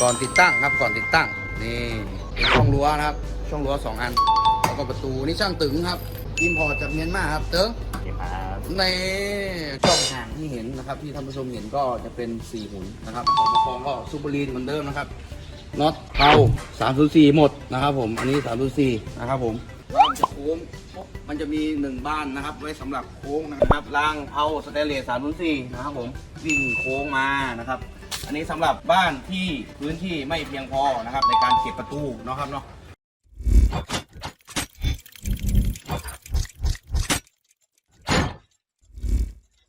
ก่อนติดตั้งครับก่อนติดตั้งนี่เป็นช่องรั้วนะครับ ช่องรั้วสองอันแล้วก็ประตูนี่ช่างตึงครับอิมพอร์ตจากเมียนมาครับเติงครับในช่องห่างที่เห็นนะครับ ที่ท่านผู้ชมเห็นก็จะเป็น4หุ่นนะครับของประคองก็ซูเปอร์ลีนเหมือนเดิมนะครับน็อตเผา304หมดนะครับ ผมอันนี้304นะครับผมบ้านจะโค้งมันจะมี1บ้านนะครับ ไว้สำหรับโค้งนะครับรางเผาสเตนเลส304นะครับผมวิ่งโค้งมานะครับ อันนี้สำหรับบ้านที่พื้นที่ไม่เพียงพอนะครับ ในการเก็บประตูนะครับเนาะ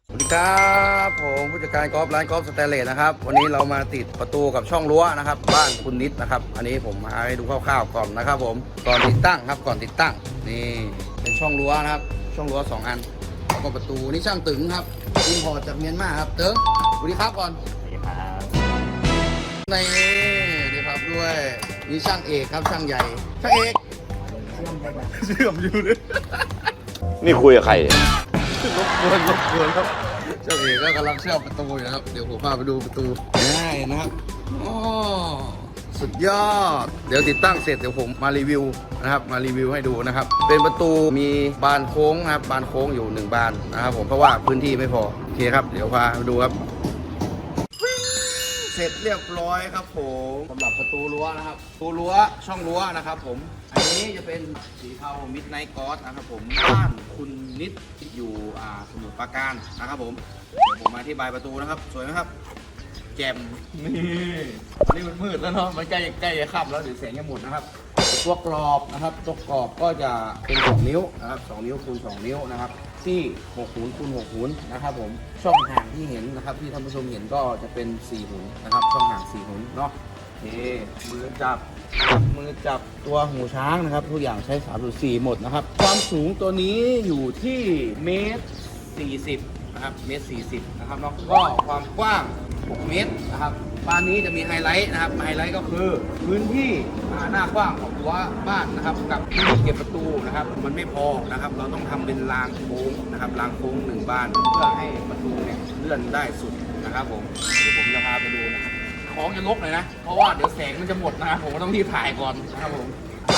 สวัสดีครับผมผู้จัดการกอล์ฟร้านกอล์ฟสแตเลสนะครับ วันนี้เรามาติดประตูกับช่องรั้วนะครับ บ้านคุณนิดนะครับ อันนี้ผมมาให้ดูคร่าวๆก่อนนะครับ ผมก่อนติดตั้งครับก่อนติดตั้งนี่เป็นช่องรั้วนะครับ ช่องรั้วสองอันแล้วก็ประตูนี่ช่างตึงครับอินพอร์ตจากเมียนมาครับเติงสวัสดีครับก่อน ในดีครับด้วยนี่ช่างเอกครับช่างใหญ่ช่างเอกเชื่อมอยู่เลยนี่คุยกับใครเนี่ยรบกวนรบกวนครับเจ้าเอกก็กำลังเชื่อมประตูอยู่นะครับ เดี๋ยวผมพาไปดูประตูได้นะครับโอ้สุดยอด เดี๋ยวติดตั้งเสร็จเดี๋ยวผมมารีวิวนะครับ มารีวิวให้ดูนะครับ เป็นประตูมีบานโค้งนะครับ บานโค้งอยู่หนึ่งบานนะครับผมเพราะว่าพื้นที่ไม่พอโอเคครับ เดี๋ยวพาไปดูครับ เสร็จเรียบร้อยครับผมสำหรับประตูรั้วนะครับประตูรั้วช่องรั้วนะครับผม อันนี้จะเป็นสีเทามิดไนท์กอสนะครับผมบ้านคุณนิดอยู่อ่าสมุทรปราการนะครับผมเดี๋ยวผมมาที่บายประตูนะครับ สวยไหมครับ แจ่มนี่อันนี้มันมืดแล้วเนาะมันใกล้ใกล้จะค่ำแล้วหรือแสงจะหมดนะครับ ตัวกรอบนะครับตัวกรอบก็จะเป็น2นิ้วนะครับ2นิ้วคูณ2นิ้วนะครับ ที่6หุนคูณ6หุนนะครับผมช่องห่างที่เห็นนะครับที่ท่านผู้ชมเห็นก็จะเป็น4หุนนะครับ ช่องห่าง4หุนเนาะโอเมือจับจับมือจับตัวหูช้างนะครับ ทุกอย่างใช้3.4หมดนะครับ ความสูงตัวนี้อยู่ที่เมตร40 นะครับเมตร40นะครับเนาะก็ความกว้าง 6 เมตรนะครับบ้านนี้จะมีไฮไลท์นะครับไฮไลท์ก็คือพื้นที่หน้ากว้างของตัวบ้านนะครับ กับที่เก็บประตูนะครับ มันไม่พอนะครับ เราต้องทำเป็นรางโค้งนะครับรางโค้งหนึ่งบ้านเพื่อให้ประตูเนี่ยเลื่อนได้สุดนะครับผมเดี๋ยวผมจะพาไปดูนะครับของจะลกหน่อยนะ เพราะว่าเดี๋ยวแสงมันจะหมดนะครับผมต้องรีบถ่ายก่อนนะครับผม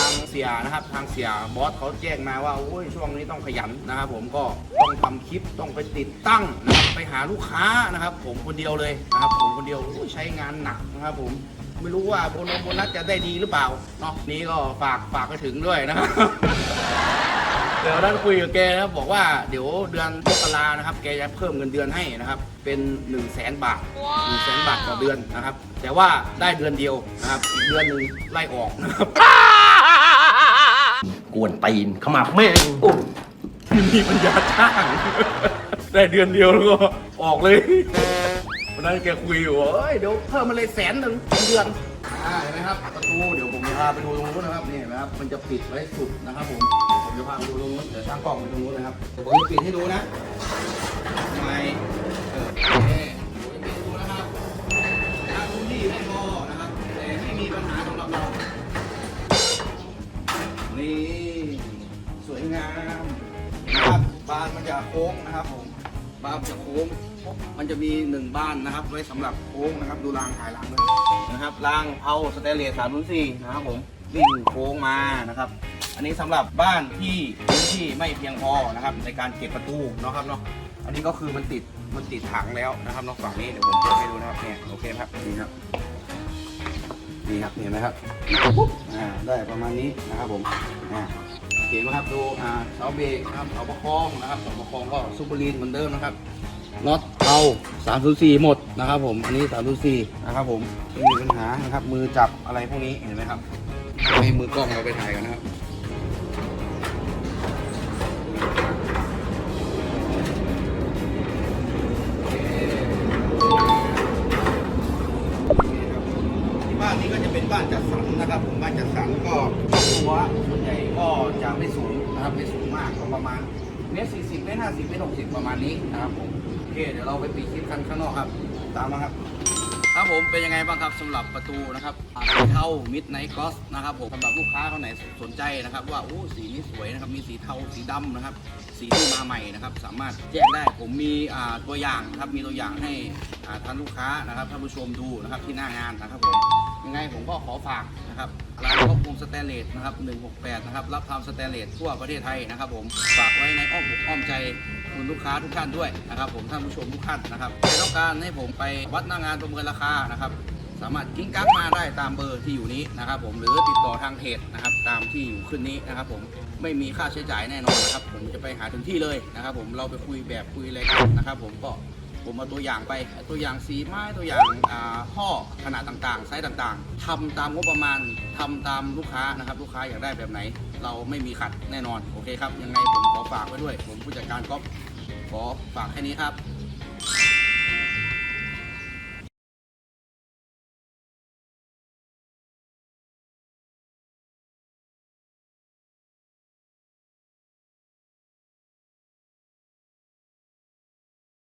างเสียนะครับ ทางเสียบอสเขาแจ้งมาว่าโอ้ยช่วงนี้ต้องขยันนะครับผมก็ต้องทำคลิปต้องไปติดตั้งนะครับไปหาลูกค้านะครับ ผมคนเดียวเลยนะครับ ผมคนเดียวใช้งานหนักนะครับ ผมไม่รู้ว่าโบนโบนัสจะได้ดีหรือเปล่าเนาะนี้ก็ฝากฝากไปถึงด้วยนะครับเดี๋ยวนั้นคุยกับแกนะครับบอกว่าเดี๋ยวเดือนมกรานะครับ แกจะเพิ่มเงินเดือนให้นะครับ เป็น1นึ่งแสนบาทหนึ่งแสนบาทต่อเดือนนะครับ แต่ว่าได้เดือนเดียวนะครับอีกเดือนหนึ่งไล่ออกนะครับ กวนตีนเข้ามาแม่งโอ้ไม่มีปัญญาจ้าง ได้เดือนเดียวแล้วก็ออกเลยวันนั้นแกคุยอยู่ว่าเอ้ยเดี๋ยวเพิ่มมาเลยแสนหนึ่งเดือนอ่าเห็นไหมครับประตูเดี๋ยวผมจะพาไปดูตรงนู้นนะครับนี่เห็นไหมครับมันจะปิดไว้สุดนะครับผมผมจะพาไปดูตรงนู้นเดี๋ยวช่างกล้องไปตรงนู้นนะครับเดี๋ยวผมจะปิดให้ดูนะทำไมเออนี่ผมจะปิดให้ดูนะครับถ้าพื้นที่ไม่พอนะครับแต่ไม่มีปัญหาสำหรับเรา บานมันจะโค้งนะครับผมบานจะโค้งมันจะมีหนึ่งบ้านนะครับ ไว้สำหรับโค้งนะครับ ดูรางถ่ายหลังเลยนะครับรางเอาสเตนเลสสามสี่นะครับผมวิ่งโค้งมานะครับ อันนี้สำหรับบ้านที่พื้นที่ไม่เพียงพอนะครับ ในการเก็บประตูเนาะครับเนาะอันนี้ก็คือมันติดมันติดถังแล้วนะครับนาะฝั่งนี้เดี๋ยวผมเปิดให้ดูนะครับเนี่ยโอเคครับนี่ครับนี่ครับเห็นไหมครับปุ๊บอ่าได้ประมาณนี้นะครับผมอ่า เห็นไหมครับดูอ่าเสาเบรกนะครับเสาประคองนะครับเสาประคองก็ซูเปอร์ลีนเหมือนเดิมนะครับน็อตเอา304 หมดนะครับผมอันนี้ 304 นะครับผมไม่มีปัญหานะครับมือจับอะไรพวกนี้เห็นไหมครับให้มือกล้องเราไปถ่ายกันนะครับบ้านนี้ก็จะเป็นบ้านจัดสรรนะครับผมบ้านจัดสรรก็ตัวส่วนใหญ่ก็จะไม่สูงนะครับไม่สูงมากก็ประมาณเมตรสี่สิบเมตรห้าสิบเมตรหกสิบประมาณนี้นะครับผมโอเคเดี๋ยวเราไปปีคลิปกันข้างนอกครับ ตามมาครับ ครับผมเป็นยังไงบ้างครับสำหรับประตูนะครับอ่าสีเทามิดไนท์กอสนะครับผมสำหรับลูกค้าคนไหนสนใจนะครับ ว่าโอ้สีนี้สวยนะครับมีสีเทาสีดำนะครับ สีที่มาใหม่นะครับ สามารถแจ้งได้ผมมีตัวอย่างนะครับมีตัวอย่างให้ท่านลูกค้านะครับท่านผู้ชมดูนะครับที่หน้างานนะครับผมยังไงผมก็ขอฝากนะครับร้าน ครอบคลุมสแตนเลสนะครับ 168 นะครับ รับทำสแตนเลสทั่วประเทศไทยนะครับผม ฝากไว้ในอ้อมอกอ้อมใจคุณลูกค้าทุกท่านด้วยนะครับผมท่านผู้ชมทุกท่านนะครับใครต้องการให้ผมไปวัดหน้างานประเมินราคานะครับ สามารถกิ้งกักมาได้ตามเบอร์ที่อยู่นี้นะครับผมหรือติดต่อทางเพจนะครับตามที่อยู่ขึ้นนี้นะครับผมไม่มีค่าใช้จ่ายแน่นอนนะครับ ผมจะไปหาถึงที่เลยนะครับ ผมเราไปคุยแบบคุยอะไรกันนะครับ ผมก็ ผมเอาตัวอย่างไป ตัวอย่างสีไม้ตัวอย่างอ่าท่อขนาดต่างๆ ไซส์ต่างๆทำตามงบประมาณทำตามลูกค้านะครับ ลูกค้าอยากได้แบบไหน เราไม่มีขัดแน่นอน โอเคครับ ยังไงผมขอฝากไว้ด้วย ผมผู้จัดการก๊อฟขอฝากแค่นี้ครับ